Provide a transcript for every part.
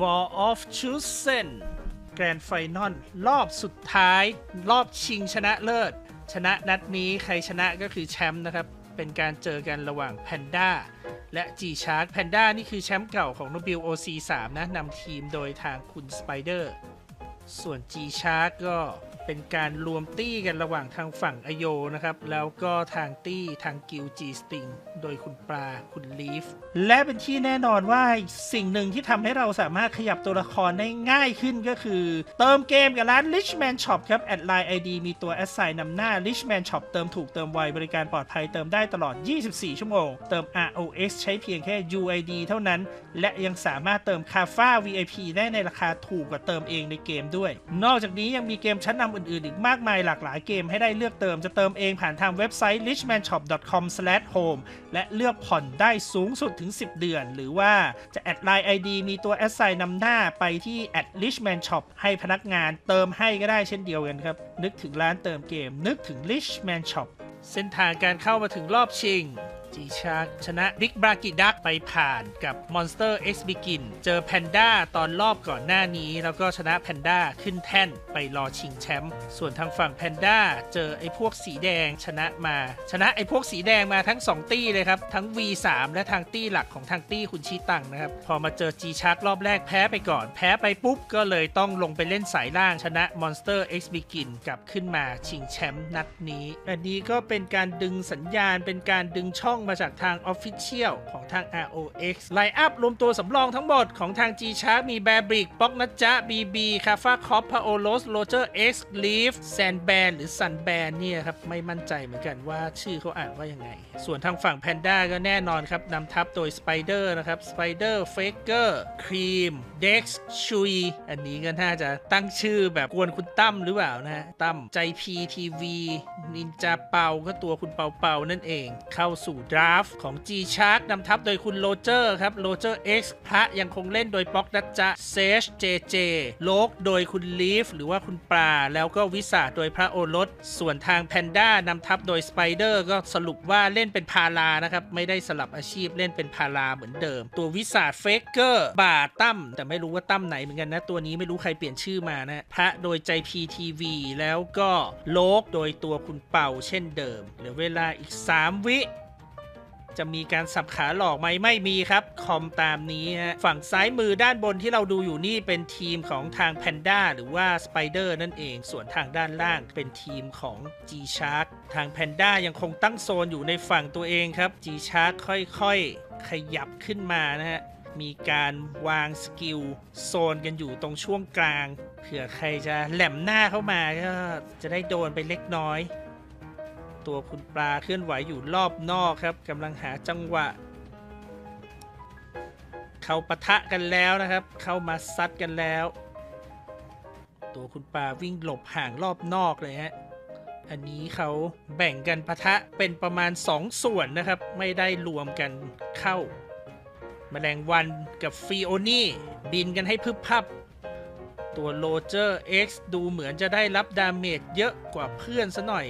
War of Chosen Grand Final รอบสุดท้าย รอบชิงชนะเลิศ ชนะนัดนี้ใครชนะก็คือแชมป์นะครับ เป็นการเจอกันระหว่างแพนด้าและ G Shark Panda นี่คือแชมป์เก่าของนบิวโอซีสามนะนำทีมโดยทางคุณสไปเดอร์ส่วน g ีชาร์ดก็ เป็นการรวมตี้กันระหว่างทางฝั่งอโยนะครับ แล้วก็ทางตี้ทางกิล G Sting โดยคุณปลาคุณลีฟ และเป็นที่แน่นอนว่าสิ่งหนึ่งที่ทำให้เราสามารถขยับตัวละครได้ง่ายขึ้นก็คือ เติมเกมกับร้าน Richman Shop ครับ แอดไลน์ ID มีตัว assign นำหน้า Richman Shop เติมถูกเติมไวบริการปลอดภัยเติมได้ตลอด 24 ชั่วโมง เติม ROX ใช้เพียงแค่ UID เท่านั้น และยังสามารถเติมคาฟ้า VIP ได้ในราคาถูกกว่าเติมเองในเกมด้วย นอกจากนี้ยังมีเกมชั้นนำอื่นๆ อีกมากมายหลากหลายเกมให้ได้เลือกเติมจะเติมเองผ่านทางเว็บไซต์ richmanshop.com/home และเลือกผ่อนได้สูงสุดถึง 10 เดือน หรือว่าจะแอดไลน์ ID มีตัว assign นำหน้าไปที่ at richman shop ให้พนักงานเติมให้ก็ได้เช่นเดียวกันครับ นึกถึงร้านเติมเกม นึกถึง richman shop เส้นทางการเข้ามาถึงรอบชิง จีชาร์กชนะบิ๊กบรากิดักไปผ่านกับ Monster X Begin เจอแพนด้าตอนรอบก่อนหน้านี้ แล้วก็ชนะแพนด้าขึ้นแท่นไปรอชิงแชมป์ส่วนทางฝั่งแพนด้าเจอไอ้พวกสีแดงชนะมา ชนะไอ้พวกสีแดงมาทั้ง 2 ตี้เลยครับ ทั้ง V3 และทางตี้หลักของทางตี้คุณชีตังนะครับ พอมาเจอ G Shark รอบแรกแพ้ไปก่อน แพ้ไปปุ๊บก็เลยต้องลงไปเล่นสายล่างชนะ Monster X Begin กลับขึ้นมาชิงแชมป์นัดนี้ อันนี้ก็เป็นการดึงสัญญาณเป็นการดึงช่องมาจากทาง Official ของทาง ROX ไลอัพรวมตัวสำรองทั้งหมดของทาง G Shark มี b a b r i c ป๊อกนัจจะ BB คาฟาคอปพาโอโลสโรเจอร์ X Leaf Sand Band หรือ Sun Band เนี่ยครับ ไม่มั่นใจเหมือนกันว่าชื่อเขาอ่านว่ายังไง ส่วนทางฝั่ง Panda ก็แน่นอนครับนำทัพโดย Spider นะครับ Spider Faker Cream Dex Shui อันนี้ก็น่าจะตั้งชื่อแบบกวนคุณตั้มหรือเปล่านะฮะตั้มใจ PTV นินจาเปาก็ตัวคุณเปาเปานั่นเอง เข้าสู่ดราฟของ G Shark นำทัพโดยคุณโรเจอร์ครับโรเจอร์ X พระยังคงเล่นโดยป๊อกดัจจะเซชเจเจโลกโดยคุณลีฟหรือว่าคุณปลา แล้วก็วิสาโดยพระโอรส ส่วนทางแพนด้านำทัพโดยสไปเดอร์ก็สรุปว่าเล่นเป็นพารานะครับ ไม่ได้สลับอาชีพเล่นเป็นพาราเหมือนเดิม ตัววิสาเฟกเกอร์บาตั้มแต่ไม่รู้ว่าตั้มไหนเหมือนกันนะ ตัวนี้ไม่รู้ใครเปลี่ยนชื่อมานะพระโดยใจ PTV แล้วก็โลกโดยตัวคุณเป่าเช่นเดิมเหลือเวลาอีก 3 วิ จะมีการสับขาหลอกไหมไม่มีครับ คอมตามนี้ฮะฝั่งซ้ายมือด้านบนที่เราดูอยู่นี่เป็นทีมของทาง Panda หรือว่า Spider นั่นเอง ส่วนทางด้านล่างเป็นทีมของ G Shark ทาง Panda ยังคงตั้งโซนอยู่ในฝั่งตัวเองครับ G Shark ค่อยๆ ขยับขึ้นมานะฮะมีการวางสกิลโซนกันอยู่ตรงช่วงกลางเผื่อใครจะแหลมหน้าเข้ามาก็จะได้โดนไปเล็กน้อย ตัวคุณปลาเคลื่อนไหวอยู่รอบนอกครับกำลังหาจังหวะ เข้าปะทะกันแล้วนะครับ เข้ามาซัดกันแล้ว ตัวคุณปลาวิ่งหลบห่างรอบนอกเลยฮะอันนี้เขาแบ่งกันปะทะเป็นประมาณ 2 ส่วนนะครับ ไม่ได้รวมกันเข้าแมลงวันกับฟีโอนี่บินกันให้พึบพับ ตัวโรเจอร์ X ดูเหมือนจะได้รับดาเมจเยอะกว่าเพื่อนซะหน่อย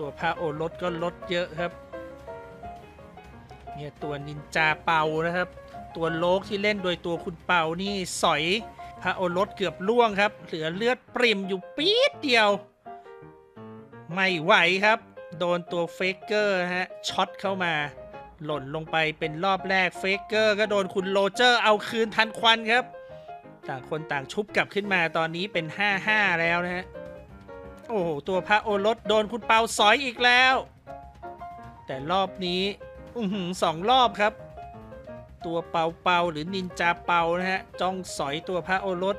ตัวพระโอรสก็ลดเยอะครับเนี่ยตัวนินจาเปานะครับ ตัวโลกที่เล่นโดยตัวคุณเปานี่สอยพระโอรสเกือบล่วงครับ เหลือเลือดปริมอยู่ปี๊ดเดียว ไม่ไหวครับ โดนตัวเฟกเกอร์ฮะช็อตเข้ามา หล่นลงไปเป็นรอบแรกเฟกเกอร์ก็โดนคุณโรเจอร์เอาคืนทันควันครับ ต่างคนต่างชุบกลับขึ้นมาตอนนี้เป็น 5-5 แล้วนะฮะ โอ้โหตัวพระโอรสโดนคุณเปาสอยอีกแล้ว แต่รอบนี้อือสองรอบครับ ตัวเปาเปาหรือนินจาเปานะฮะจ้องสอยตัวพระโอรส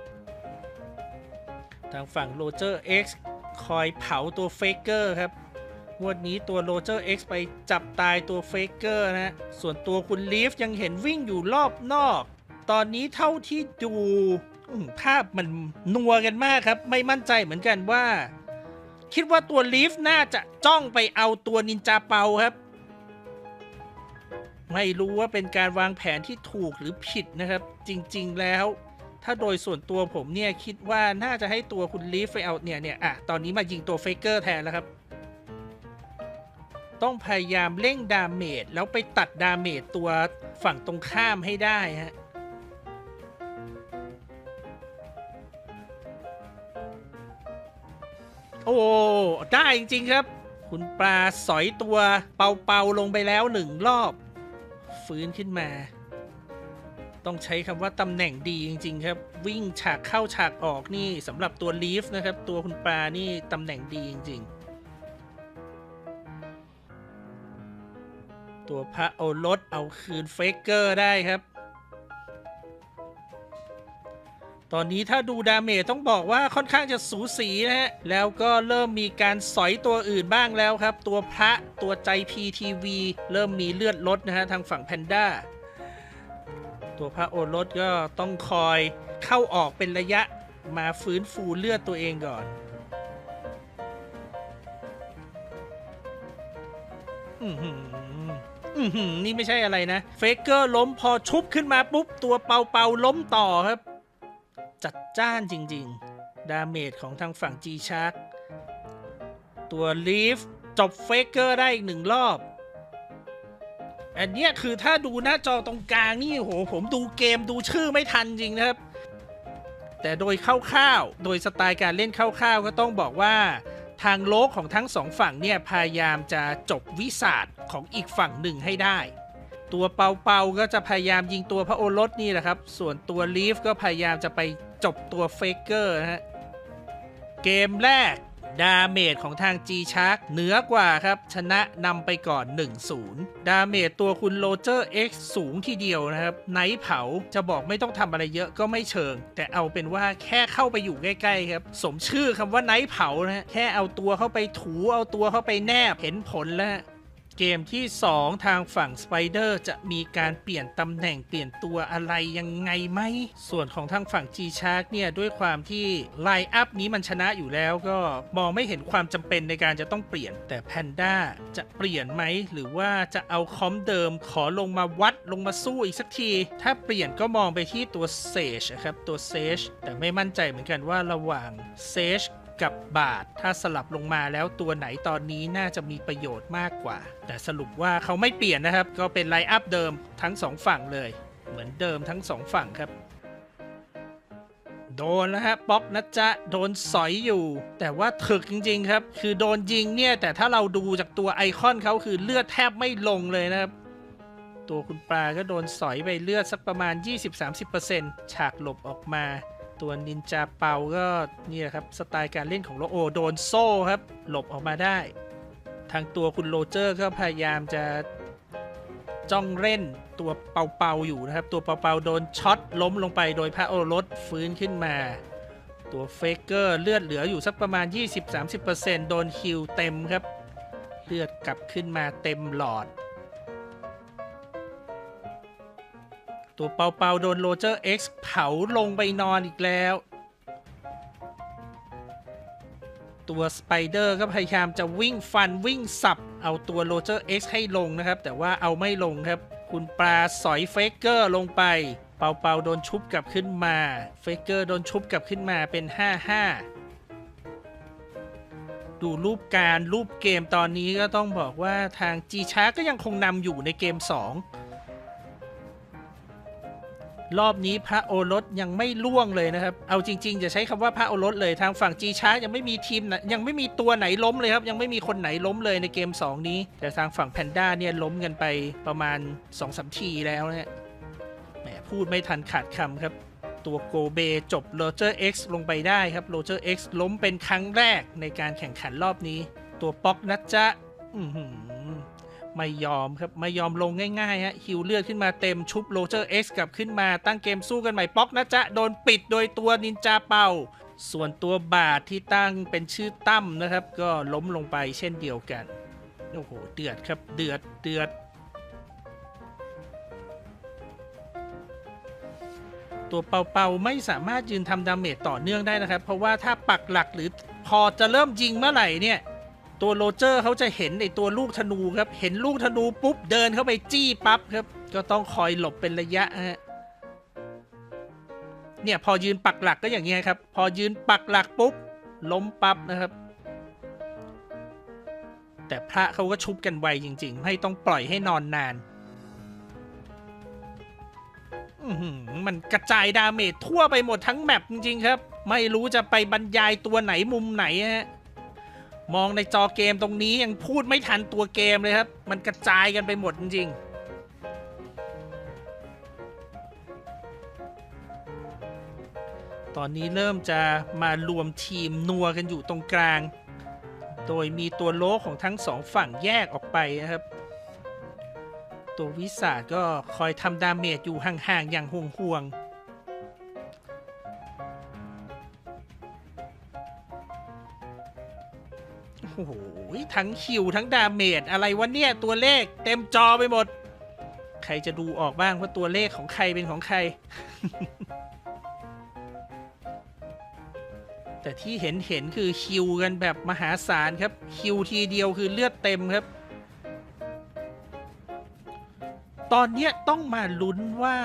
ทางฝั่งโรเจอร์ X คอยเผาตัวเฟกเกอร์ครับวดนี้ตัวโรเจอร์ X ไปจับตายตัวเฟกเกอร์นะฮะส่วนตัวคุณลีฟยังเห็นวิ่งอยู่รอบนอก ตอนนี้เท่าที่ดูภาพมันนัวกันมากครับ ไม่มั่นใจเหมือนกันว่า คิดว่าตัวลีฟน่าจะจ้องไปเอาตัวนินจาเปาครับ ไม่รู้ว่าเป็นการวางแผนที่ถูกหรือผิดนะครับ จริงๆแล้ว ถ้าโดยส่วนตัวผมเนี่ยคิดว่าน่าจะให้ตัวคุณลีฟไปเอาเนี่ยเนี่ยอะตอนนี้มายิงตัวเฟกเกอร์แทนแล้วครับ ต้องพยายามเร่งดาเมจแล้วไปตัดดาเมจตัวฝั่งตรงข้ามให้ได้ฮะ โอ้ได้จริงๆครับ คุณปลาสอยตัวเป่าๆลงไปแล้วหนึ่งรอบ ฟื้นขึ้นมา ต้องใช้คำว่าตำแหน่งดีจริง ๆ ครับ วิ่งฉากเข้าฉากออกนี่สำหรับตัวลีฟนะครับ ตัวคุณปลานี่ตำแหน่งดีจริงๆตัวพระโอรสเอาคืนเฟกเกอร์ได้ครับ ตอนนี้ถ้าดูดาเมจต้องบอกว่าค่อนข้างจะสูสีนะฮะ แล้วก็เริ่มมีการสอยตัวอื่นบ้างแล้วครับ ตัวพระตัวใจ PTV เริ่มมีเลือดลดนะฮะ ทางฝั่งแพนด้า ตัวพระโอรสก็ต้องคอยเข้าออกเป็นระยะมาฟื้นฟูเลือดตัวเองก่อนอือหืออือหือนี่ไม่ใช่อะไรนะ เฟกเกอร์ล้มพอชุบขึ้นมาปุ๊บ ตัวเปาเปาล้มต่อครับ จัดจ้านจริง ๆ ดาเมจของทางฝั่ง G Shark ตัวลีฟจบเฟกเกอร์ได้อีกหนึ่งรอบ อันนี้คือถ้าดูหน้าจอตรงกลางนี่โหผมดูเกมดูชื่อไม่ทันจริงนะครับ แต่โดยคร่าวๆ โดยสไตล์การเล่นคร่าวๆ ก็ต้องบอกว่าทางโลกของทั้งสองฝั่งเนี่ย พยายามจะจบวิสาดของอีกฝั่งหนึ่งให้ได้ ตัวเปาเปาก็จะพยายามยิงตัวพระโอรสนี่แหละครับ ส่วนตัวลีฟก็พยายามจะไป จบตัวเฟกเกอร์นะฮะ เกมแรก ดาเมจของทาง G Shark เหนือกว่าครับ ชนะนำไปก่อน 1-0 ดาเมจตัวคุณโรเจอร์ X สูงทีเดียวนะครับ ไนท์เผาจะบอกไม่ต้องทำอะไรเยอะก็ไม่เชิง แต่เอาเป็นว่าแค่เข้าไปอยู่ใกล้ๆครับ สมชื่อคำว่าไนท์เผานะฮะ แค่เอาตัวเข้าไปถูเอาตัวเข้าไปแนบเห็นผลแล้ว เกมที่ 2 ทางฝั่งสไปเดอร์จะมีการเปลี่ยนตำแหน่งเปลี่ยนตัวอะไรยังไงไหม ส่วนของทางฝั่ง G Shark เนี่ย ด้วยความที่ไลอัพนี้มันชนะอยู่แล้วก็มองไม่เห็นความจำเป็นในการจะต้องเปลี่ยนแต่ Panda จะเปลี่ยนไหม หรือว่าจะเอาคอมเดิมขอลงมาวัดลงมาสู้อีกสักที ถ้าเปลี่ยนก็มองไปที่ตัว Sage ครับตัว Sage แต่ไม่มั่นใจเหมือนกันว่าระหว่าง Sage กับบาท ถ้าสลับลงมาแล้วตัวไหนตอนนี้น่าจะมีประโยชน์มากกว่า แต่สรุปว่าเขาไม่เปลี่ยนนะครับ ก็เป็นไลน์อัพเดิมทั้งสองฝั่งเลย เหมือนเดิมทั้งสองฝั่งครับ โดนแล้วฮะป๊อกนะจ๊ะโดนสอยอยู่ แต่ว่าถึกจริง ๆ ครับ คือโดนยิงเนี่ย แต่ถ้าเราดูจากตัวไอคอนเขาคือเลือดแทบไม่ลงเลยนะครับตัวคุณปลาก็โดนสอยไปเลือดสักประมาณ 20-30%ฉากหลบออกมา ตัวนินจาเปาก็นี่แหละครับสไตล์การเล่นของโลโอโดนโซ่ครับ หลบออกมาได้ ทางตัวคุณโรเจอร์ก็พยายามจะจ้องเล่นตัวเปาๆอยู่นะครับ ตัวเปาๆโดนช็อตล้มลงไปโดยพระโอรสฟื้นขึ้นมา ตัวเฟกเกอร์เลือดเหลืออยู่สักประมาณ 20-30%โดนคิวเต็มครับ เลือดกลับขึ้นมาเต็มหลอด ตัวเปาเปาโดนโรเจอร์ X เผาลงไปนอนอีกแล้ว ตัวสไปเดอร์ก็พยายามจะวิ่งฟันวิ่งสับ เอาตัวโรเจอร์ X ให้ลงนะครับ แต่ว่าเอาไม่ลงครับ คุณปลาสอยเฟกเกอร์ลงไป เปาเปาโดนชุบกลับขึ้นมาเฟกเกอร์โดนชุบกลับขึ้นมาเป็น 5-5ดูรูปการรูปเกมตอนนี้ก็ต้องบอกว่าทาง G s h a r k ก็ยังคงนำอยู่ในเกม 2 รอบนี้พระโอรสยังไม่ล่วงเลยนะครับ เอาจริง ๆ จะใช้คำว่าพระโอรสเลยทางฝั่งจีช้ายังไม่มีทีมไหนยังไม่มีตัวไหนล้มเลยครับ ยังไม่มีคนไหนล้มเลยในเกม 2 นี้ แต่ทางฝั่งแพนด้าเนี่ยล้มกันไปประมาณ2อสทีแล้วนะฮะแหมพูดไม่ทันขาดคำครับ ตัวโกเบจบโรเจอร์ X ลงไปได้ครับโรเจอร์ X ล้มเป็นครั้งแรกในการแข่งขันรอบนี้ ตัวป๊อกนะจ๊ะอื ไม่ยอมครับ ไม่ยอมลงง่ายๆฮะฮิวเลือดขึ้นมาเต็มชุบโรเจอร์เอชกลับขึ้นมาตั้งเกมสู้กันใหม่ป๊อกนะจ๊ะ โดนปิดโดยตัวนินจาเป่า ส่วนตัวบาทที่ตั้งเป็นชื่อตั้มนะครับ ก็ล้มลงไปเช่นเดียวกัน โอ้โห เดือดครับเดือดเดือดตัวเป่าๆไม่สามารถยืนทำดาเมจต่อเนื่องได้นะครับ เพราะว่าถ้าปักหลักหรือพอจะเริ่มยิงเมื่อไหร่เนี่ย ตัวโรเจอร์เขาจะเห็นไอตัวลูกธนูครับ เห็นลูกธนูปุ๊บเดินเข้าไปจี้ปั๊บครับ ก็ต้องคอยหลบเป็นระยะฮะเนี่ยพอยืนปักหลักก็อย่างเงี้ยครับ พอยืนปักหลักปุ๊บล้มปั๊บนะครับ แต่พระเขาก็ชุบกันไวจริงๆไม่ต้องปล่อยให้นอนนานมันกระจายดาเมจทั่วไปหมดทั้งแมปจริงๆครับ ไม่รู้จะไปบรรยายตัวไหนมุมไหนฮะ มองในจอเกมตรงนี้ยังพูดไม่ทันตัวเกมเลยครับ มันกระจายกันไปหมดจริงๆ ตอนนี้เริ่มจะมารวมทีมนัวกันอยู่ตรงกลาง โดยมีตัวโลของทั้งสองฝั่งแยกออกไปนะครับ ตัววิสาก็คอยทำดาเมจอยู่ห่างๆอย่างห่วงๆ โอ้โหทั้งคิวทั้งดาเมจอะไรวะเนี่ย ตัวเลขเต็มจอไปหมด ใครจะดูออกบ้างว่าตัวเลขของใครเป็นของใคร แต่ที่เห็นเห็นคือคิวกันแบบมหาศาลครับ คิวทีเดียวคือเลือดเต็มครับ ตอนนี้ต้องมาลุ้นว่า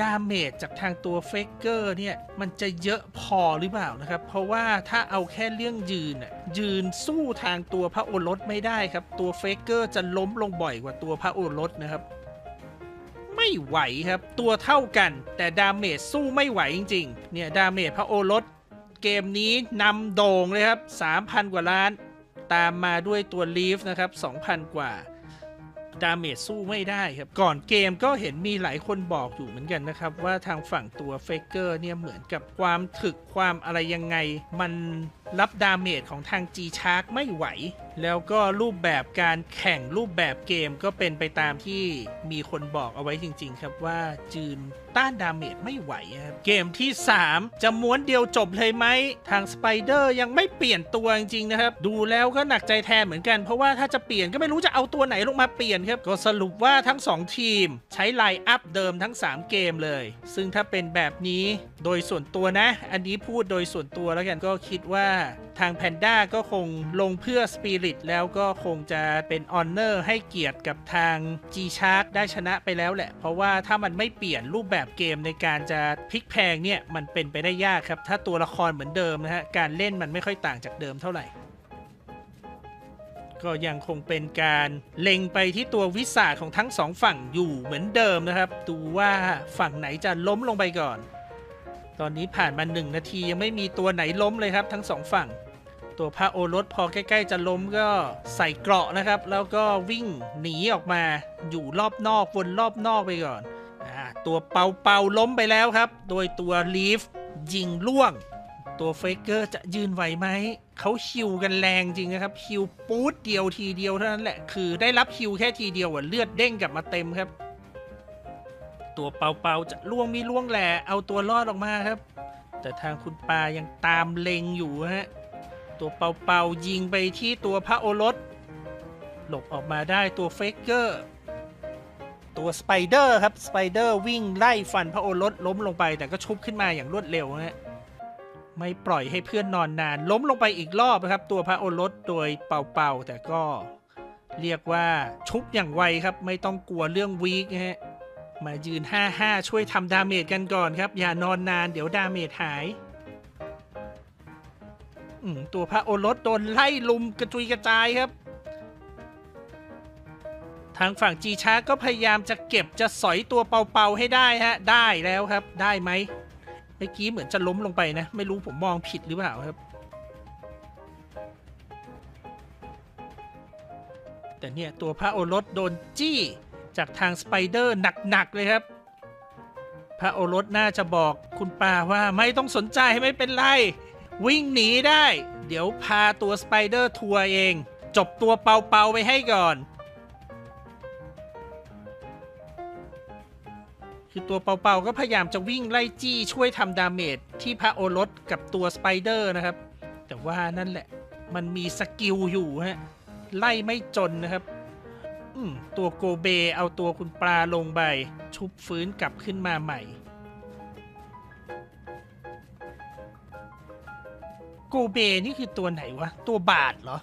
ดาเมจจากทางตัวเฟกเกอร์เนี่ย มันจะเยอะพอหรือเปล่านะครับ เพราะว่าถ้าเอาแค่เรื่องยืนน่ะยืนสู้ทางตัวพระโอรสไม่ได้ครับ ตัวเฟกเกอร์จะล้มลงบ่อยกว่าตัวพระโอรสนะครับ ไม่ไหวครับ ตัวเท่ากัน แต่ดาเมจสู้ไม่ไหวจริงๆ เนี่ยดาเมจพระโอรสเกมนี้นำโด่งเลยครับ 3,000 กว่าล้าน ตามมาด้วยตัวลีฟนะครับ 2,000 กว่า ดาเมจสู้ไม่ได้ครับ ก่อนเกมก็เห็นมีหลายคนบอกอยู่เหมือนกันนะครับ ว่าทางฝั่งตัวเฟกเกอร์เนี่ยเหมือนกับความถึกความอะไรยังไง มันรับดาเมจของทาง G ชาร์กไม่ไหว แล้วก็รูปแบบการแข่งรูปแบบเกมก็เป็นไปตามที่มีคนบอกเอาไว้จริง ๆ ครับว่าจืนต้านดาเมจไม่ไหวครับเกมที่ 3 จะม้วนเดียวจบเลยไหมทางสไปเดอร์ยังไม่เปลี่ยนตัวจริงๆนะครับ ดูแล้วก็หนักใจแทนเหมือนกัน เพราะว่าถ้าจะเปลี่ยนก็ไม่รู้จะเอาตัวไหนลงมาเปลี่ยนครับ ก็สรุปว่าทั้ง 2 ทีม ใช้ไลน์อัพเดิมทั้ง 3 เกมเลย ซึ่งถ้าเป็นแบบนี้โดยส่วนตัวนะ อันนี้พูดโดยส่วนตัวแล้วกันก็คิดว่าทางแพนด้าก็คงลงเพื่อสปิริตแล้วก็คงจะเป็นออนเนอร์ให้เกียรติกับทาง G Shark ได้ชนะไปแล้วแหละ เพราะว่าถ้ามันไม่เปลี่ยนรูปแบบเกมในการจะพลิกแพลงเนี่ยมันเป็นไปได้ยากครับ ถ้าตัวละครเหมือนเดิมนะฮะการเล่นมันไม่ค่อยต่างจากเดิมเท่าไหร่ก็ยังคงเป็นการเล็งไปที่ตัววิสาของทั้งสองฝั่งอยู่เหมือนเดิมนะครับ ดูว่าฝั่งไหนจะล้มลงไปก่อน ตอนนี้ผ่านมาหนึ่งนาทียังไม่มีตัวไหนล้มเลยครับทั้งสองฝั่ง ตัวพระโอรสพอใกล้ๆ จะล้มก็ใส่เกราะนะครับ แล้วก็วิ่งหนีออกมาอยู่รอบนอกวนรอบนอกไปก่อนอตัวเปาเปาล้มไปแล้วครับ โดยตัวลีฟยิงล่วง ตัวเฟกเกอร์จะยืนไหวไหมเขาฮิวกันแรงจริงนะครับฮิวปูดเดียวทีเดียวเท่านั้นแหละคือได้รับฮิวแค่ทีเดียวอะเลือดเด้งกลับมาเต็มครับ ตัวเปาเปาจะล่วงมีล่วงแหล่เอาตัวรอดออกมาครับแต่ทางคุณปายังตามเลงอยู่ฮะ ตัวเปาเปายิงไปที่ตัวพระโอรส หลบออกมาได้ตัวเฟกเกอร์ ตัวสไปเดอร์ครับ สไปเดอร์วิ่งไล่ฟันพระโอรสล้มลงไปแต่ก็ชุบขึ้นมาอย่างรวดเร็วนะฮะไม่ปล่อยให้เพื่อนนอนนาน ล้มลงไปอีกรอบนะครับ ตัวพระโอรสโดยเป่าเป่าๆแต่ก็เรียกว่าชุบอย่างไวครับ ไม่ต้องกลัวเรื่องวีคนะฮะมายืน 5-5 ช่วยทำดาเมจกันก่อนครับ อย่านอนนานเดี๋ยวดาเมจหาย ตัวพระโอรสโดนไล่ลุมกระจุยกระจายครับ ทางฝั่งจีช้าก็พยายามจะเก็บจะสอยตัวเปาๆให้ได้ฮะ ได้แล้วครับ ได้ไหมเมื่อกี้เหมือนจะล้มลงไปนะ ไม่รู้ผมมองผิดหรือเปล่าครับ แต่เนี่ย ตัวพระโอรสโดนจี้จากทางสไปเดอร์หนัก ๆ เลยครับ พระโอรสน่าจะบอกคุณป้าว่าไม่ต้องสนใจไม่เป็นไร วิ่งหนีได้ เดี๋ยวพาตัวสไปเดอร์ทัวร์เอง จบตัวเปาๆไปให้ก่อน คือตัวเปาๆก็พยายามจะวิ่งไล่จี้ช่วยทำดาเมจที่พระโอรสกับตัวสไปเดอร์นะครับ แต่ว่านั่นแหละมันมีสกิลอยู่ฮะ ไล่ไม่จนนะครับตัวโกเบเอาตัวคุณปลาลงไปชุบฟื้นกลับขึ้นมาใหม่ โกเบนี่คือตัวไหนวะ ตัวบาทเหรอ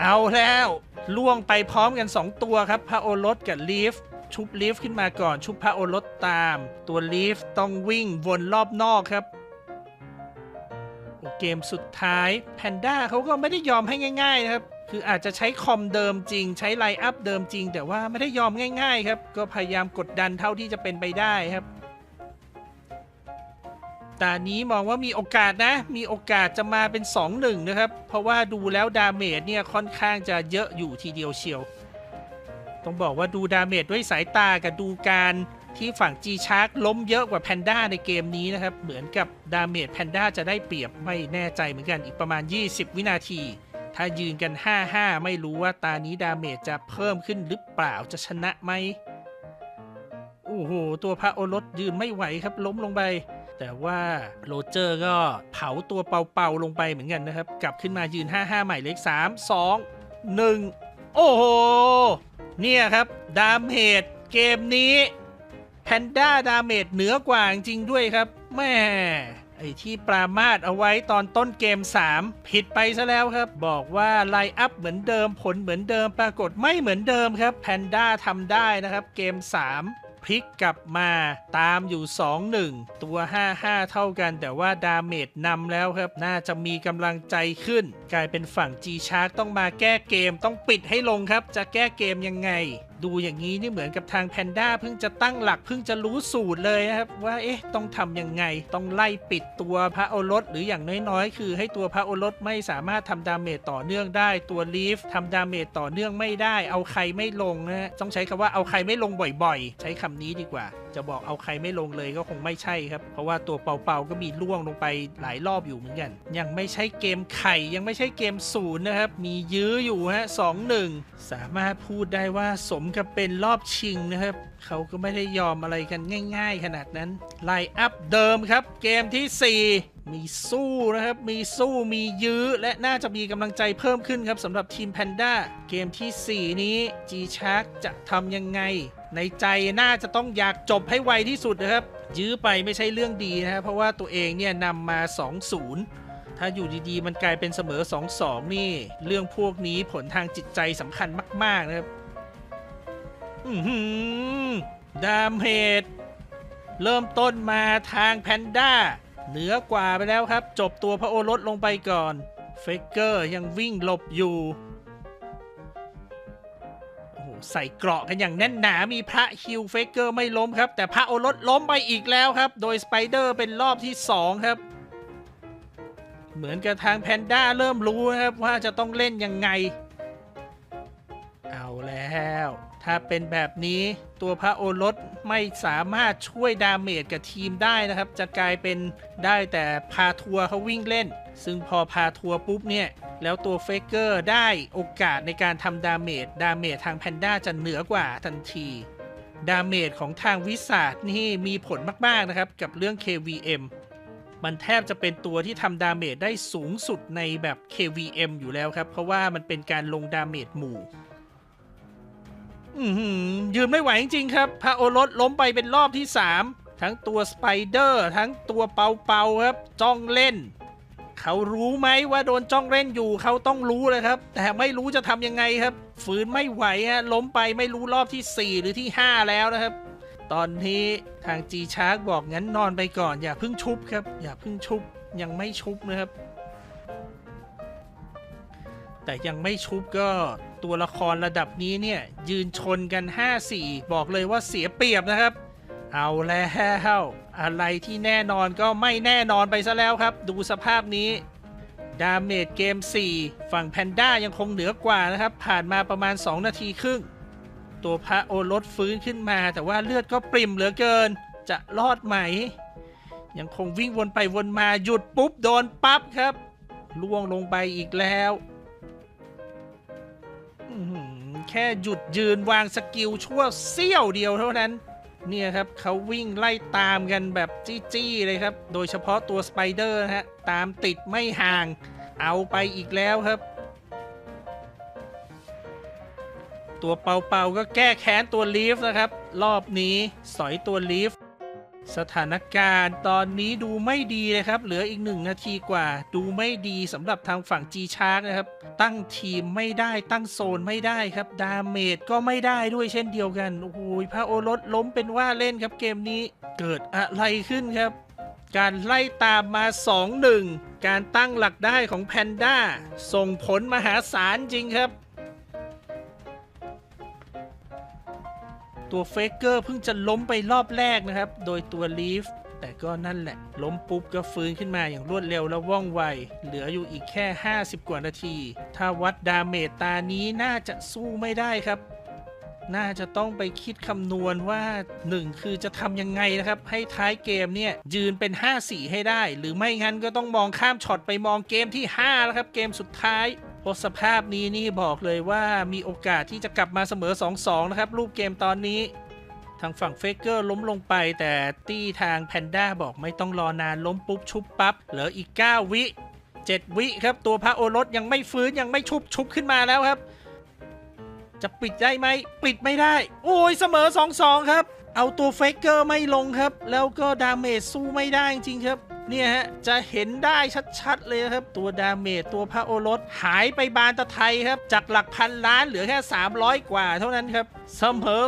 เอาแล้วล่วงไปพร้อมกัน 2 ตัวครับพระโอรสกับลีฟชุบลีฟขึ้นมาก่อน ชุบพระโอรสตาม ตัวลีฟต้องวิ่งวนรอบนอกครับเกมสุดท้ายแพนด้าเขาก็ไม่ได้ยอมให้ง่าย ๆ นะครับ คืออาจจะใช้คอมเดิมจริง ใช้ไลน์อัพเดิมจริง แต่ว่าไม่ได้ยอมง่าย ๆ ครับ ก็พยายามกดดันเท่าที่จะเป็นไปได้ครับตานี้มองว่ามีโอกาสนะ มีโอกาสจะมาเป็น 2-1 นะครับ เพราะว่าดูแล้วดาเมจเนี่ยค่อนข้างจะเยอะอยู่ทีเดียวเชียว ต้องบอกว่าดูดาเมจด้วยสายตากับดูการที่ฝั่ง G Shark ล้มเยอะกว่าแพนด้าในเกมนี้นะครับ เหมือนกับดาเมจแพนด้าจะได้เปรียบไม่แน่ใจเหมือนกันอีกประมาณ 20 วินาที ถ้ายืนกัน 5-5 ไม่รู้ว่าตานี้ดาเมจจะเพิ่มขึ้นหรือเปล่าจะชนะไหมโอ้โห ตัวพระโอรสยืนไม่ไหวครับล้มลงไป แต่ว่าโรเจอร์ก็เผาตัวเป่าๆลงไปเหมือนกันนะครับ กลับขึ้นมายืน 5-5 ใหม่เลข 3 2 1 โอ้โห เนี่ยครับ ดาเมจเกมนี้แพนด้าดาเมจเหนือกว่าจริงด้วยครับแม่ อที่ปรามาดเอาไว้ตอนต้นเกม 3 ผิดไปซะแล้วครับ บอกว่าไลอัพเหมือนเดิมผลเหมือนเดิมปรากฏไม่เหมือนเดิมครับแพนด้าทำได้นะครับเกม 3พลิกกลับมาตามอยู่ 2-1 ตัว 5-5 เท่ากันแต่ว่าดาเมจนำแล้วครับ น่าจะมีกำลังใจขึ้นกลายเป็นฝั่ง G Shark ต้องมาแก้เกมต้องปิดให้ลงครับ จะแก้เกมยังไง ดูอย่างนี้นี่เหมือนกับทางแพนด้าเพิ่งจะตั้งหลักเพิ่งจะรู้สูตรเลยนะครับ ว่าเอ๊ะต้องทำยังไง ต้องไล่ปิดตัวพระโอรสหรืออย่างน้อยๆ คือให้ตัวพระโอรสไม่สามารถทำดาเมจต่อเนื่องได้ตัวลีฟทำดาเมจต่อเนื่องไม่ได้ เอาใครไม่ลงนะต้องใช้คำว่าเอาใครไม่ลงบ่อยๆ ใช้คำนี้ดีกว่า จะบอกเอาใครไม่ลงเลยก็คงไม่ใช่ครับเพราะว่าตัวเป่าๆก็มีล่วงลงไปหลายรอบอยู่เหมือนกัน ยังไม่ใช่เกมไข่ยังไม่ใช่เกมศูนย์นะครับ มียื้ออยู่ฮะสองหนึ่งสามารถพูดได้ว่าสมกับเป็นรอบชิงนะครับ เขาก็ไม่ได้ยอมอะไรกันง่าย ๆ ขนาดนั้น ไลน์อัพเดิมครับ เกมที่ 4 มีสู้นะครับ มีสู้มียื้อ และน่าจะมีกำลังใจเพิ่มขึ้นครับสำหรับทีมแพนด้าเกมทีสี่4 นี้ G Shark จะทำยังไง ในใจน่าจะต้องอยากจบให้ไวที่สุดนะครับ ยื้อไปไม่ใช่เรื่องดีนะครับเพราะว่าตัวเองเนี่ยนำมา 2-0 ถ้าอยู่ดีๆ มันกลายเป็นเสมอ2-2นี่ เรื่องพวกนี้ผลทางจิตใจสำคัญมาก ๆ นะครับ อือหือดามเฮดเริ่มต้นมาทางแพนด้า เหนือกว่าไปแล้วครับ จบตัวพระโอรสลงไปก่อน เฟกเกอร์ยังวิ่งหลบอยู่ใส่เกราะกันอย่างแน่นหนา มีพระฮิวเฟกเกอร์ไม่ล้มครับ แต่พระโอรสล้มไปอีกแล้วครับ โดยสไปเดอร์เป็นรอบที่ 2 ครับ เหมือนกับทางแพนด้าเริ่มรู้นะครับว่าจะต้องเล่นยังไง เอาแล้ว ถ้าเป็นแบบนี้ตัวพระโอรสไม่สามารถช่วยดาเมจกับทีมได้นะครับ จะกลายเป็นได้แต่พาทัวร์เขาวิ่งเล่น ซึ่งพอพาทัวร์ปุ๊บเนี่ยแล้วตัวเฟกเกอร์ได้โอกาสในการทำดาเมจดาเมจทางแพนด้าจะเหนือกว่าทันทีดาเมจของทางวิสาดนี่มีผลมาก ๆ นะครับ กับเรื่อง KVM มันแทบจะเป็นตัวที่ทำดาเมจได้สูงสุดในแบบ KVM อยู่แล้วครับ เพราะว่ามันเป็นการลงดาเมจหมู่ยืนไม่ไหวจริงๆครับพระโอรสล้มไปเป็นรอบที่ 3 ทั้งตัวสไปเดอร์ทั้งตัวเปาเปาๆครับ จ้องเล่น เขารู้ไหมว่าโดนจ้องเล่นอยู่เขาต้องรู้เลยครับ แต่ไม่รู้จะทำยังไงครับ ฝืนไม่ไหวฮะล้มไปไม่รู้รอบที่ 4 หรือที่ 5 แล้วนะครับ ตอนนี้ทางจีชาร์กบอกงั้นนอนไปก่อน อย่าเพิ่งชุบครับ อย่าเพิ่งชุบยังไม่ชุบนะครับ แต่ยังไม่ชุบก็ตัวละครระดับนี้เนี่ย ยืนชนกัน 5-4 บอกเลยว่าเสียเปรียบนะครับ เอาแล้วอะไรที่แน่นอนก็ไม่แน่นอนไปซะแล้วครับ ดูสภาพนี้ดาเมจเกม 4 ฝั่งแพนด้ายังคงเหนือกว่านะครับ ผ่านมาประมาณ 2 นาทีครึ่ง ตัวพระโอรสฟื้นขึ้นมา แต่ว่าเลือดก็ปริ่มเหลือเกิน จะรอดไหม ยังคงวิ่งวนไปวนมาหยุดปุ๊บโดนปั๊บครับล่วงลงไปอีกแล้วแค่หยุดยืนวางสกิลชั่วเสี้ยวเดียวเท่านั้น เนี่ยครับเขาวิ่งไล่ตามกันแบบจี้ๆเลยครับ โดยเฉพาะตัวสไปเดอร์นะฮะตามติดไม่ห่าง เอาไปอีกแล้วครับ ตัวเปาๆก็แก้แค้นตัวลีฟนะครับ รอบนี้สอยตัวลีฟ สถานการณ์ตอนนี้ดูไม่ดีเลยครับ เหลืออีกหนึ่งนาทีกว่า ดูไม่ดีสำหรับทางฝั่ง G Shark นะครับ ตั้งทีมไม่ได้ตั้งโซนไม่ได้ครับ ดาเมจก็ไม่ได้ด้วยเช่นเดียวกัน โอ้โหพระโอรสล้มเป็นว่าเล่นครับเกมนี้เกิดอะไรขึ้นครับการไล่ตามมา 2-1 การตั้งหลักได้ของแพนด้า ส่งผลมหาศาลจริงครับ ตัวเฟกเกอร์เพิ่งจะล้มไปรอบแรกนะครับ โดยตัวลีฟแต่ก็นั่นแหละ ล้มปุ๊บก็ฟื้นขึ้นมาอย่างรวดเร็วและว่องไว เหลืออยู่อีกแค่ 50 กว่านาที ถ้าวัดดาเมจตานี้น่าจะสู้ไม่ได้ครับ น่าจะต้องไปคิดคำนวณว่า 1 คือจะทำยังไงนะครับ ให้ท้ายเกมเนี่ย ยืนเป็น 5-4 ให้ได้ หรือไม่งั้นก็ต้องมองข้ามช็อตไปมองเกมที่5แล้วครับเกมสุดท้าย เพราะสภาพนี้นี่บอกเลยว่ามีโอกาสที่จะกลับมาเสมอ 2-2 นะครับ รูปเกมตอนนี้ ทางฝั่งเฟกเกอร์ล้มลงไป แต่ตี้ทางแพนด้าบอกไม่ต้องรอนานล้มปุ๊บชุบปับ๊บเหลืออีก 9 วิ 7 วิครับ ตัวพระโอรสยังไม่ฟื้นยังไม่ชุบชุบขึ้นมาแล้วครับ จะปิดได้ไหม ปิดไม่ได้ โอ้ยเสมอ 2-2 ครับ เอาตัวเฟกเกอร์ไม่ลงครับ แล้วก็ดาเมจสู้ไม่ได้จริงครับ เนี่ยฮะ จะเห็นได้ชัดๆเลยครับ ตัวดาเมจตัวพระโอรส หายไปบานตะไทยครับ จากหลักพันล้านเหลือแค่ 300 กว่าเท่านั้นครับเสมอ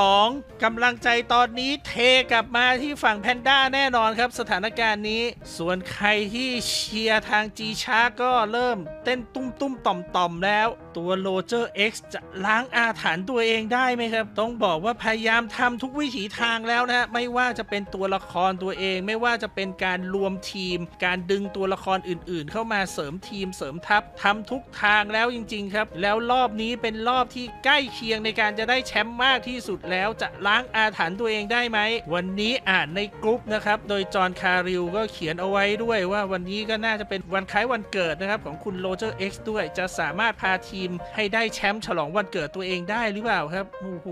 2-2กำลังใจตอนนี้เทกลับมาที่ฝั่งแพนด้าแน่นอนครับ สถานการณ์นี้ ส่วนใครที่เชียร์ทางจีชาก็เริ่มเต้นตุ้มตุ้มต่อมต่อมแล้ว ตัวโรเจอร์ X จะล้างอาถรรพ์ตัวเองได้ไหมครับ ต้องบอกว่าพยายามทำทุกวิถีทางแล้วนะฮะไม่ว่าจะเป็นตัวละครตัวเอง ไม่ว่าจะเป็นการรวมทีม การดึงตัวละครอื่น ๆ เข้ามาเสริมทีมเสริมทัพทำทุกทางแล้วจริง ๆ ครับ แล้วรอบนี้เป็นรอบที่ใกล้เคียงในการจะได้แชมป์มากที่สุดแล้วจะล้างอาถรรพ์ตัวเองได้ไหม วันนี้อ่านในกรุ๊ปนะครับ โดยจอห์นคาริลก็เขียนเอาไว้ด้วยว่าวันนี้ก็น่าจะเป็นวันคล้ายวันเกิดนะครับของคุณโรเจอร์ X ด้วย จะสามารถพาทีมให้ได้แชมป์ฉลองวันเกิดตัวเองได้หรือเปล่าครับ โอ้โห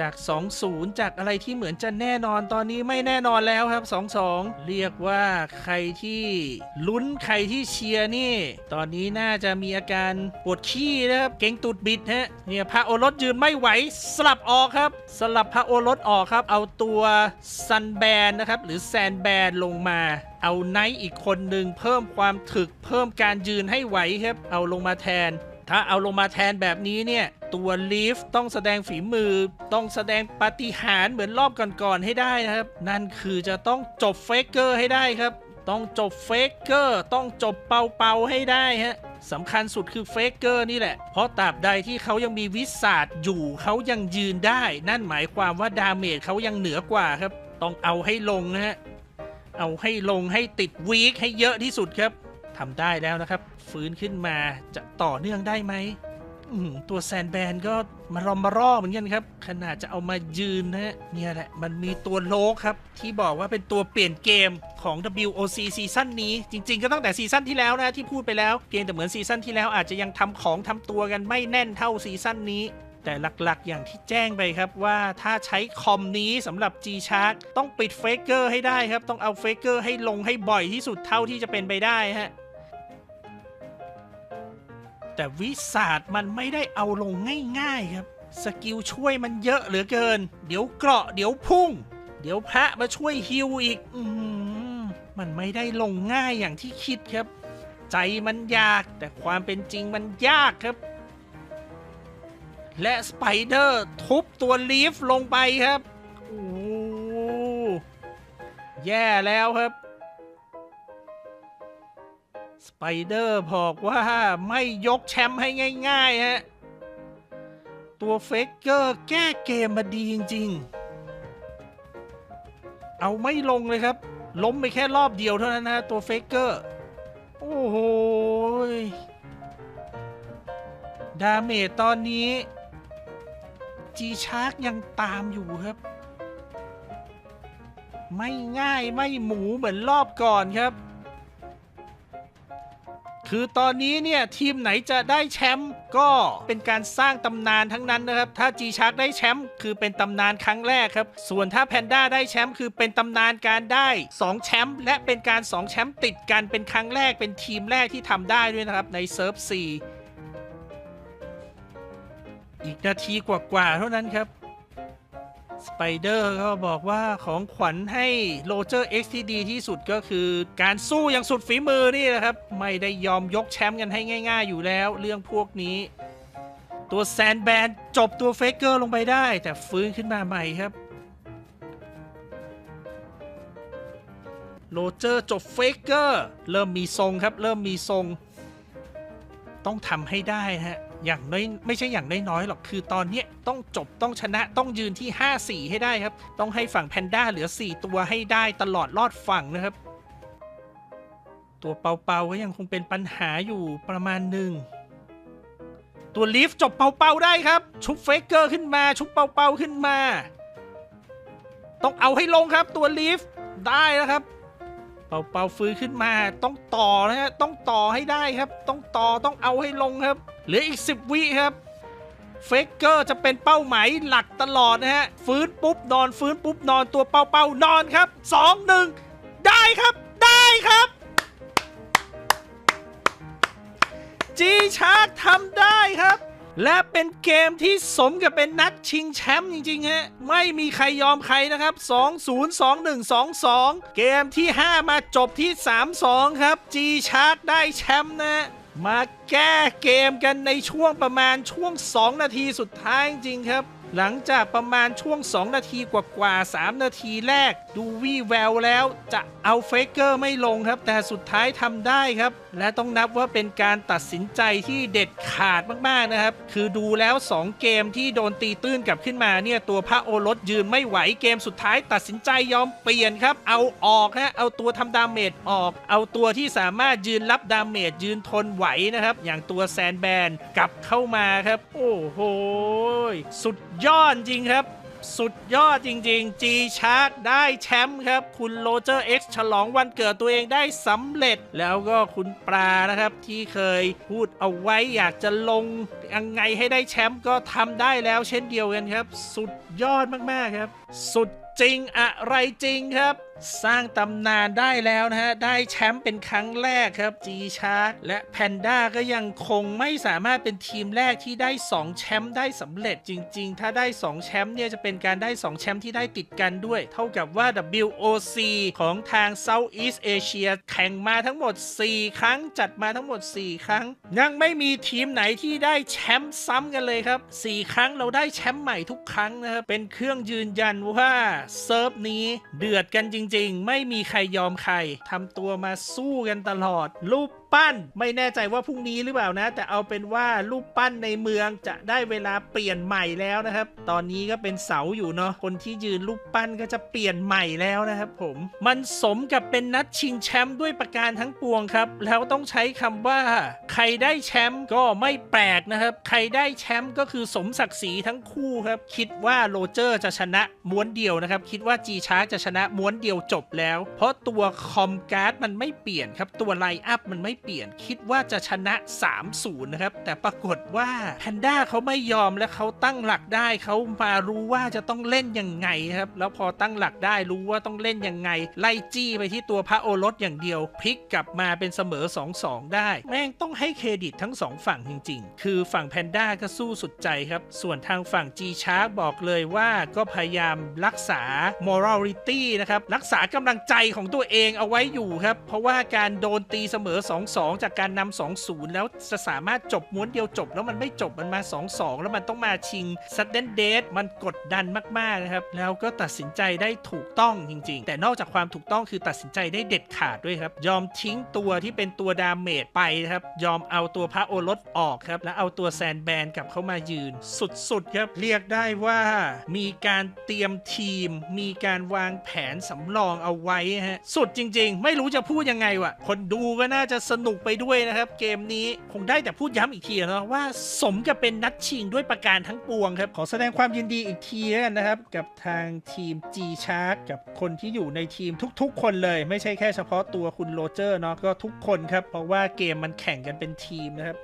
จาก 2-0 จากอะไรที่เหมือนจะแน่นอนตอนนี้ไม่แน่นอนแล้วครับ 2-2 เรียกว่าใครที่ลุ้นใครที่เชียร์นี่ ตอนนี้น่าจะมีอาการปวดขี้นะครับ เก่งตูดบิดฮะเนี่ยพระโอรสยืนไม่ไหว สลับออกครับ สลับพระโอรสออกครับ เอาตัวซันแบนนะครับ หรือแซนแบนลงมาเอาไนท์อีกคนหนึ่งเพิ่มความถึกเพิ่มการยืนให้ไหวครับ เอาลงมาแทน ถ้าเอาลงมาแทนแบบนี้เนี่ย ตัวลีฟต้องแสดงฝีมือ ต้องแสดงปาฏิหาริย์เหมือนรอบก่อนๆให้ได้นะครับ นั่นคือจะต้องจบเฟกเกอร์ให้ได้ครับ ต้องจบเฟกเกอร์ต้องจบเปาๆให้ได้ฮะสำคัญสุดคือเฟกเกอร์นี่แหละ เพราะตราบใดที่เขายังมีวิสาดอยู่เขายังยืนได้ นั่นหมายความว่าดาเมจเขายังเหนือกว่าครับ ต้องเอาให้ลงนะฮะ เอาให้ลงให้ติดวีคให้เยอะที่สุดครับทำได้แล้วนะครับ ฟื้นขึ้นมาจะต่อเนื่องได้ไหม ตัวแซนแบนก็มารอมมารอเหมือนกันครับ ขนาดจะเอามายืนนะฮะเนี่ยแหละ มันมีตัวโลกครับ ที่บอกว่าเป็นตัวเปลี่ยนเกมของ WOC ซีซั่นนี้ จริง ๆ ก็ตั้งแต่ซีซั่นที่แล้วนะที่พูดไปแล้วเพียงแต่เหมือนซีซั่นที่แล้วอาจจะยังทำของทำตัวกันไม่แน่นเท่าซีซั่นนี้แต่หลักๆ อย่างที่แจ้งไปครับว่าถ้าใช้คอมนี้สำหรับ G Shark ต้องปิดเฟกเกอร์ให้ได้ครับ ต้องเอาเฟกเกอร์ให้ลงให้บ่อยที่สุดเท่าที่จะเป็นไปได้ฮะ แต่วิสาดมันไม่ได้เอาลงง่ายๆครับ สกิลช่วยมันเยอะเหลือเกิน เดี๋ยวเกราะเดี๋ยวพุ่ง เดี๋ยวพระมาช่วยฮิวอีกอืมันไม่ได้ลงง่ายอย่างที่คิดครับ ใจมันยากแต่ความเป็นจริงมันยากครับ และสไปเดอร์ทุบตัวลีฟลงไปครับโอ้แย่แล้วครับ สไปเดอร์บอกว่าไม่ยกแชมป์ให้ง่ายๆฮะ ตัวเฟกเกอร์แก้เกมมาดีจริงๆ เอาไม่ลงเลยครับ ล้มไปแค่รอบเดียวเท่านั้นนะตัวเฟกเกอร์ โอ้โห ดาเมจตอนนี้ จีชาร์กยังตามอยู่ครับ ไม่ง่ายไม่หมูเหมือนรอบก่อนครับ คือตอนนี้เนี่ยทีมไหนจะได้แชมป์ก็เป็นการสร้างตำนานทั้งนั้นนะครับ ถ้า G Shark ได้แชมป์คือเป็นตำนานครั้งแรกครับ ส่วนถ้า Panda ได้แชมป์คือเป็นตำนานการได้ 2 แชมป์และเป็นการ 2 แชมป์ติดกันเป็นครั้งแรกเป็นทีมแรกที่ทำได้ด้วยนะครับในเซิร์ฟ4อีกนาทีกว่าๆเท่านั้นครับ สไปเดอร์ก็บอกว่าของขวัญให้โรเจอร์ X ที่ดีที่สุดก็คือ การสู้อย่างสุดฝีมือนี่แหละครับ ไม่ได้ยอมยกแชมป์กันให้ง่าย ๆ อยู่แล้วเรื่องพวกนี้ ตัวแซนแบนจบตัวเฟกเกอร์ลงไปได้ แต่ฟื้นขึ้นมาใหม่ครับโรเจอร์จบเฟกเกอร์เริ่มมีทรงครับ เริ่มมีทรง ต้องทำให้ได้ฮะ อย่างน้อยไม่ใช่อย่างน้อยๆหรอกคือตอนเนี้ยต้องจบต้องชนะต้องยืนที่ 5-4 ให้ได้ครับ ต้องให้ฝั่งแพนด้าเหลือ 4 ตัวให้ได้ตลอดรอดฝั่งนะครับ ตัวเปาๆก็ยังคงเป็นปัญหาอยู่ประมาณหนึ่งตัวลีฟจบเปาๆได้ครับ ชุบเฟกเกอร์ขึ้นมาชุบเปาๆขึ้นมา ต้องเอาให้ลงครับตัวลีฟได้แล้วครับ เป่าเป่าฟื้นขึ้นมาต้องต่อนะฮะต้องต่อให้ได้ครับ ต้องต่อต้องเอาให้ลงครับ เหลืออีก 10 วิครับเฟกเกอร์จะเป็นเป้าหมายหลักตลอดนะฮะ ฟื้นปุ๊บนอนฟื้นปุ๊บนอนตัวเปาเปานอนครับ 2 1 ได้ครับ ได้ครับ จีชาร์กทำได้ครับ และเป็นเกมที่สมกับเป็นนัดชิงแชมป์จริงๆฮะไม่มีใครยอมใครนะครับ 2-0 2-1 2-2 เกมที่ 5 มาจบที่ 3-2 ครับ G Shark ได้แชมป์นะมาแก้เกมกันในช่วงประมาณช่วง 2 นาทีสุดท้ายจริงครับ หลังจากประมาณช่วง 2 นาทีกว่าๆ3นาทีแรก ดูวี่แววแล้วจะเอาเฟกเกอร์ไม่ลงครับ แต่สุดท้ายทำได้ครับและต้องนับว่าเป็นการตัดสินใจที่เด็ดขาดมากๆนะครับ คือดูแล้ว 2 เกมที่โดนตีตื้นกลับขึ้นมาเนี่ยตัวพระโอรสยืนไม่ไหวเกมสุดท้าย ตัดสินใจยอมเปลี่ยนครับ เอาออกฮะเอาตัวทำดาเมจออก เอาตัวที่สามารถยืนรับดาเมจยืนทนไหวนะครับ อย่างตัวแซนแบนกลับเข้ามาครับ โอ้โหสุดยอดจริงครับ สุดยอดจริงๆ G Shark ได้แชมป์ครับ คุณโรเจอร์ X ฉลองวันเกิดตัวเองได้สำเร็จ แล้วก็คุณปลานะครับที่เคยพูดเอาไว้อยากจะลงยังไงให้ได้แชมป์ก็ทำได้แล้วเช่นเดียวกันครับ สุดยอดมากๆครับ สุดจริงอะไรจริงครับ สร้างตำนานได้แล้วนะฮะ ได้แชมป์เป็นครั้งแรกครับ G Shark และ Panda ก็ยังคงไม่สามารถเป็นทีมแรกที่ได้ 2 แชมป์ได้สำเร็จจริง ๆ ถ้าได้ 2 แชมป์เนี่ยจะเป็นการได้ 2 แชมป์ที่ได้ติดกันด้วย เท่ากับว่า WOC ของทาง Southeast Asia แข่งมาทั้งหมด 4 ครั้งจัดมาทั้งหมด 4 ครั้ง ยังไม่มีทีมไหนที่ได้แชมป์ซ้ำกันเลยครับ 4 ครั้งเราได้แชมป์ใหม่ทุกครั้งนะครับเป็นเครื่องยืนยันว่าเซิร์ฟนี้เดือดกันจริงๆ ไม่มีใครยอมใครทำตัวมาสู้กันตลอดรูป ปั้น ไม่แน่ใจว่าพรุ่งนี้หรือเปล่านะ แต่เอาเป็นว่ารูปปั้นในเมืองจะได้เวลาเปลี่ยนใหม่แล้วนะครับ ตอนนี้ก็เป็นเสาอยู่เนาะคนที่ยืนรูปปั้นก็จะเปลี่ยนใหม่แล้วนะครับผมมันสมกับเป็นนัดชิงแชมป์ด้วยประการทั้งปวงครับ แล้วต้องใช้คำว่า ใครได้แชมป์ก็ไม่แปลกนะครับ ใครได้แชมป์ก็คือสมศักดิ์ศรีทั้งคู่ครับ คิดว่าโรเจอร์จะชนะม้วนเดียวนะครับ คิดว่า G Shark จะชนะม้วนเดียวจบแล้ว เพราะตัวคอมการ์ดมันไม่เปลี่ยนครับ ตัวไลอัพมันไม่เปลี่ยนคิดว่าจะชนะ 3-0 นะครับ แต่ปรากฏว่าแพนด้าเขาไม่ยอมและเขาตั้งหลักได้เขามารู้ว่าจะต้องเล่นยังไงครับ แล้วพอตั้งหลักได้รู้ว่าต้องเล่นยังไง ไล่จี้ไปที่ตัวพระโอรสอย่างเดียวพลิกกลับมาเป็นเสมอ 2-2 ได้ แม่งต้องให้เครดิตทั้งสองฝั่งจริง ๆ คือฝั่งแพนด้าก็สู้สุดใจครับ ส่วนทางฝั่ง G Shark บอกเลยว่าก็พยายามรักษา morality นะครับรักษากำลังใจของตัวเองเอาไว้อยู่ครับ เพราะว่าการโดนตีเสมอ2 จากการนำ2-0 แล้วจะสามารถจบม้วนเดียวจบ แล้วมันไม่จบมันมา 2-2 แล้วมันต้องมาชิง sudden death มันกดดันมากๆนะครับ แล้วก็ตัดสินใจได้ถูกต้องจริง ๆ แต่นอกจากความถูกต้องคือตัดสินใจได้เด็ดขาดด้วยครับ ยอมทิ้งตัวที่เป็นตัวดาเมจไปครับ ยอมเอาตัวพระโอรสออกครับ แล้วเอาตัวแซนแบนกลับเข้ามายืน สุดๆครับ เรียกได้ว่ามีการเตรียมทีม มีการวางแผนสำรองเอาไว้ฮะ สุดจริง ๆ ไม่รู้จะพูดยังไงวะคนดูก็น่าจะสนุกไปด้วยนะครับ เกมนี้คงได้แต่พูดย้ำอีกทีนะว่าสมกับเป็นนัดชิงด้วยประการทั้งปวงครับ ขอแสดงความยินดีอีกทีแล้วกันนะครับ กับทางทีม G Shark กับคนที่อยู่ในทีมทุกๆ คนเลย ไม่ใช่แค่เฉพาะตัวคุณโรเจอร์เนาะก็ทุกคนครับ เพราะว่าเกมมันแข่งกันเป็นทีมนะครับ